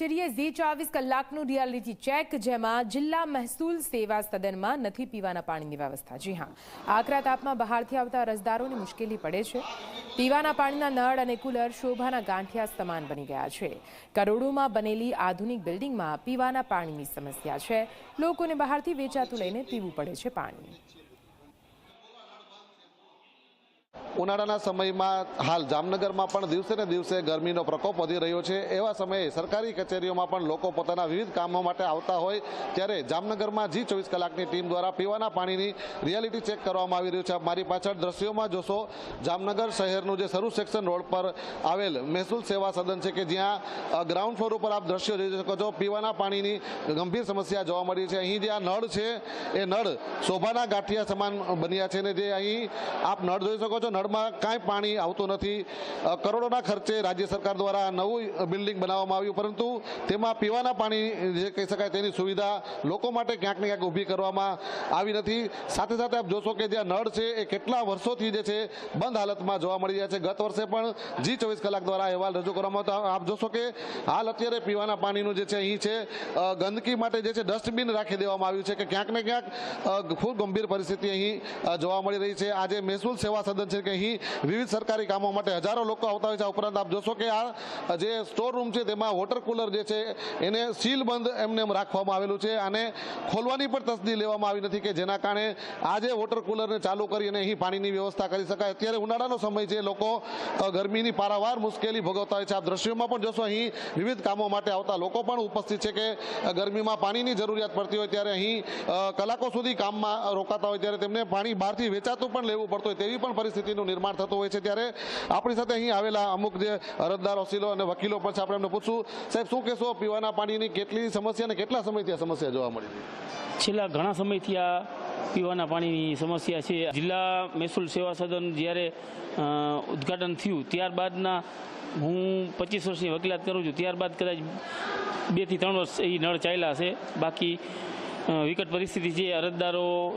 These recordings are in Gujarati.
ચરીએ ઝી ચોવીસ કલાકનું રિયાલિટી ચેક જેમાં જિલ્લા મહેસૂલ સેવા સદનમાં નથી પીવાના પાણીની વ્યવસ્થા. જી હા, આકરા તાપમાં બહારથી આવતા અરજદારોને મુશ્કેલી પડે છે. પીવાના પાણીના નળ અને કુલર શોભાના ગાંઠિયા સમાન બની ગયા છે. કરોડોમાં બનેલી આધુનિક બિલ્ડિંગમાં પીવાના પાણીની સમસ્યા છે. લોકોને બહારથી વેચાતું લઈને પીવું પડે છે પાણી. ઉનાળાના સમયમાં હાલ જામનગરમાં પણ દિવસે ને દિવસે ગરમીનો પ્રકોપ વધી રહ્યો છે. એવા સમયે સરકારી કચેરીઓમાં પણ લોકો પોતાના વિવિધ કામો માટે આવતા હોય ત્યારે જામનગરમાં જી ચોવીસ કલાકની ટીમ દ્વારા પીવાના પાણીની રિયાલિટી ચેક કરવામાં આવી રહ્યું છે. મારી પાછળ દ્રશ્યોમાં જોશો, જામનગર શહેરનું જે સરુ સેક્શન રોડ પર આવેલ મહેસૂલ સેવા સદન છે કે જ્યાં ગ્રાઉન્ડ ફ્લોર ઉપર આપ દ્રશ્યો જોઈ શકો છો. પીવાના પાણીની ગંભીર સમસ્યા જોવા મળી છે. અહીં જે આ નળ છે, એ નળ શોભાના ગાંઠિયા સમાન બન્યા છે ને જે અહીં આપ નળ જોઈ શકો છો. નળમાં કાંઈ પાણી આવતું નથી. કરોડોના ખર્ચે રાજ્ય સરકાર દ્વારા નવું બિલ્ડિંગ બનાવવામાં આવ્યું, પરંતુ તેમાં પીવાના પાણી જે કહી શકાય તેની સુવિધા લોકો માટે ક્યાંક ને ક્યાંક ઊભી કરવામાં આવી નથી. સાથે સાથે આપ જોશો કે જે નળ છે, એ કેટલા વર્ષોથી જે છે, બંધ હાલતમાં જોવા મળી રહ્યા છે. ગત વર્ષે પણ જી ચોવીસ કલાક દ્વારા અહેવાલ રજૂ કરવામાં આવતો. આપ જોશો કે હાલ અત્યારે પીવાના પાણીનું જે છે, અહીં છે ગંદકી માટે જે છે, ડસ્ટબિન રાખી દેવામાં આવ્યું છે કે ક્યાંક ને ક્યાંક ખૂબ ગંભીર પરિસ્થિતિ અહીં જોવા મળી રહી છે. આજે મહેસૂલ સેવા સદન છે કે અહીં વિવિધ સરકારી કામો માટે હજારો લોકો આવતા હોય છે. ઉપરાંત આપ જોશો કે આ જે સ્ટોર રૂમ છે, તેમાં વોટર કુલર જે છે, એને સીલબંધ એમને એમ રાખવામાં આવેલું છે. અને ખોલવાની પણ તસદી લેવામાં આવી નથી કે જેના કારણે આજે વોટર કુલરને ચાલુ કરી અને અહીં પાણીની વ્યવસ્થા કરી શકાય. અત્યારે ઉનાળાનો સમય છે. લોકો ગરમીની પારાવાર મુશ્કેલી ભોગવતા હોય છે. આપ દ્રશ્યોમાં પણ જોશો, અહીં વિવિધ કામો માટે આવતા લોકો પણ ઉપસ્થિત છે કે ગરમીમાં પાણીની જરૂરિયાત પડતી હોય ત્યારે અહીં કલાકો સુધી કામમાં રોકાતા હોય ત્યારે તેમને પાણી બહારથી વેચાતું પણ લેવું પડતું હોય તેવી પણ પરિસ્થિતિનું નિર્માણ થતું હોય છે ત્યારે આપણી સાથે અહીં આવેલા અમુક જે અરજદાર વકીલો અને વકીલો પણ છે. આપણે એમને પૂછશું, સાહેબ, શું કહેશો? પીવાના પાણીની કેટલી સમસ્યા અને કેટલા સમયથી આ સમસ્યા જોવા મળી છેલ્લા ઘણા સમયથી આ પીવાના પાણીની સમસ્યા છે. જિલ્લા મહેસૂલ સેવા સદન જ્યારે ઉદ્ઘાટન થયું, ત્યારબાદના હું પચીસ વર્ષની વકીલાત કરું છું. ત્યારબાદ કદાચ બેથી ત્રણ વર્ષ એ નળ ચાલ્યા છે બાકી વિકટ પરિસ્થિતિ છે. અરજદારો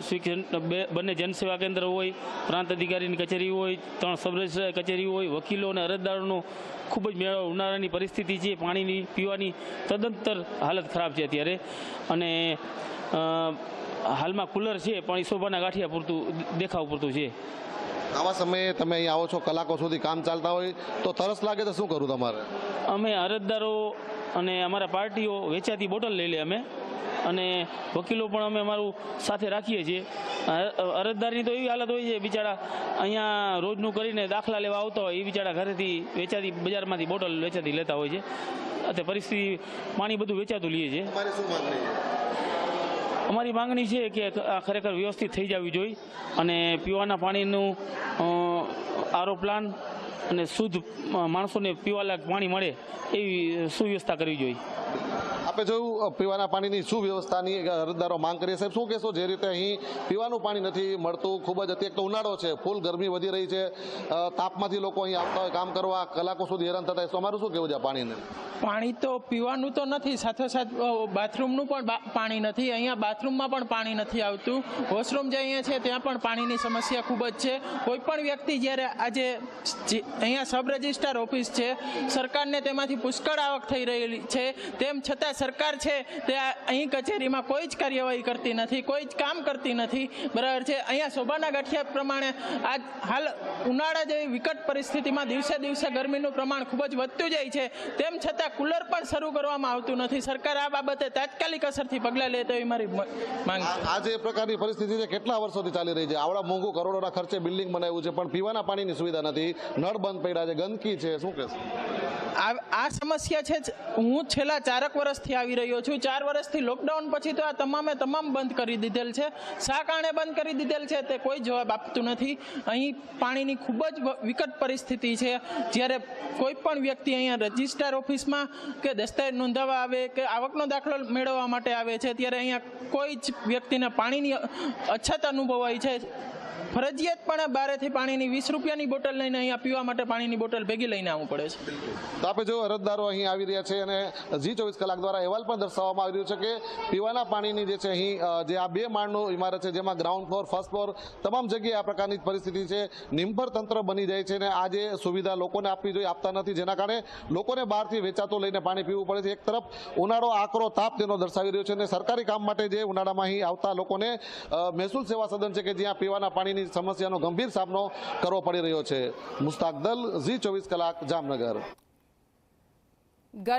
બંને જનસેવા કેન્દ્ર હોય પ્રાંત અધિકારીની કચેરી હોય ત્રણ સબ કચેરી હોય વકીલો અને અરજદારોનો ખૂબ જ મેળો ઉનાળાની પરિસ્થિતિ છે. પાણીની પીવાની તદંતર હાલત ખરાબ છે અત્યારે. અને હાલમાં કુલર છે પણ એ શોભાના ગાંઠિયા પૂરતું દેખાવ પૂરતું છે. આવા સમયે તમે અહીં આવો છો કલાકો સુધી કામ ચાલતા હોય તો તરસ લાગે તો શું કરું તમારે? અમે અરજદારો અને અમારા પાર્ટીઓ વેચાતી બોટલ લઈ લે અમે. અને વકીલો પણ અમે અમારું સાથે રાખીએ છીએ. અરજદારની તો એવી હાલત હોય છે બિચારા અહીંયા રોજનું કરીને દાખલા લેવા આવતા હોય એ બિચારા ઘરેથી વેચાતી બજારમાંથી બોટલ વેચાતી લેતા હોય છે. અત્યારે પરિસ્થિતિ પાણી બધું વેચાતું લઈએ છે તમારી શું માંગણી છે? અમારી માંગણી છે કે આ ખરેખર વ્યવસ્થિત થઈ જવી જોઈએ અને પીવાના પાણીનું આરો પ્લાન અને શુદ્ધ માણસોને પીવાલાયક પાણી મળે એવી સુવ્યવસ્થા કરવી જોઈએ. આપણે જોયું પીવાના પાણીની શું વ્યવસ્થાની અરજદારો માંગ કરીએ સાહેબ, શું કહેશો? જે રીતે અહીં પીવાનું પાણી નથી મળતું, ખૂબ જ અત્યારે તો ઉનાળો છે, ફૂલ ગરમી વધી રહી છે. તાપમાંથી લોકો અહીં આવતા હોય, કામ કરવા, કલાકો સુધી હેરાન થતા હોય. અમારું શું કહેવું છે પાણીને? પાણી તો પીવાનું તો નથી, સાથોસાથ સાથે બાથરૂમનું પણ પાણી નથી. અહીંયા બાથરૂમમાં પણ પાણી નથી આવતું. વોશરૂમ જે અહીંયા છે, ત્યાં પણ પાણીની સમસ્યા ખૂબ જ છે. કોઈ પણ વ્યક્તિ જ્યારે આજે અહીંયા સબ રજિસ્ટ્રાર ઓફિસ છે, સરકારને તેમાંથી પુષ્કળ આવક થઈ રહેલી છે. તેમ છતાં સરકાર છે તે અહીં કચેરીમાં કોઈ જ કાર્યવાહી કરતી નથી, કોઈ જ કામ કરતી નથી. બરાબર છે? અહીંયા શોભાના ગાંઠિયા પ્રમાણે આજ હાલ ઉનાળા જેવી વિકટ પરિસ્થિતિમાં દિવસે દિવસે ગરમીનું પ્રમાણ ખૂબ જ વધતું જાય છે. તેમ છતાં કુલર પણ શરૂ કરવામાં આવતું નથી. સરકાર આ બાબતે તાત્કાલિક અસરથી પગલાં લે તેવી મારી માંગ છે. આ જે પ્રકારની પરિસ્થિતિ છે કેટલા વર્ષોથી ચાલી રહી છે? આવડા મોંઘું કરોડોના ખર્ચે બિલ્ડિંગ બનાવ્યું છે, પણ પીવાના પાણીની સુવિધા નથી. નળ બંધ પડ્યા છે, ગંદકી છે. શું કહેશો? આ સમસ્યા છે હું છેલ્લા ચારક વર્ષથી આવી રહ્યો છું. ચાર વર્ષથી લોકડાઉન પછી તો આ તમામે તમામ બંધ કરી દીધેલ છે. શા કારણે બંધ કરી દીધેલ છે તે કોઈ જવાબ આપતું નથી. અહીં પાણીની ખૂબ જ વિકટ પરિસ્થિતિ છે. જ્યારે કોઈ પણ વ્યક્તિ અહીંયા રજિસ્ટ્રાર ઓફિસમાં કે દસ્તાવેજ નોંધાવવા આવે કે આવકનો દાખલો મેળવવા માટે આવે છે, ત્યારે અહીંયા કોઈ જ વ્યક્તિને પાણીની અછત અનુભવાય છે. ફરજિયાતપણે બારેથી પાણીની વીસ રૂપિયાની બોટલ લઈને અહીંયા પીવા માટે પાણીની બોટલ ભેગી લઈને આવવું પડે છે. તો આપણે જો અરજદારો અહીં આવી રહ્યા છે અને જી ચોવીસ કલાક દ્વારા અહેવાલ પણ દર્શાવવામાં આવી રહ્યો છે કે પીવાના પાણીની જે છે અહીં જે આ બે માળનું ઇમારત છે, જેમાં ગ્રાઉન્ડ ફ્લોર, ફર્સ્ટ ફ્લોર, તમામ જગ્યાએ આ પ્રકારની પરિસ્થિતિ છે. નિંભર તંત્ર બની જાય છે અને આ જે સુવિધા લોકોને આપવી જોઈએ, આપતા નથી, જેના કારણે લોકોને બહારથી વેચાતું લઈને પાણી પીવું પડે છે. એક તરફ ઉનાળો આકરો તાપ તેનો દર્શાવી રહ્યો છે અને સરકારી કામ માટે જે ઉનાળામાં અહીં આવતા લોકોને મહેસૂલ સેવા સદન છે કે જ્યાં પીવાના પાણીની સમસ્યાનો ગંભીર સામનો કરવો પડી રહ્યો છે. મુસ્તાક દલ ઝી ચોવીસ કલાક જામનગર. ગર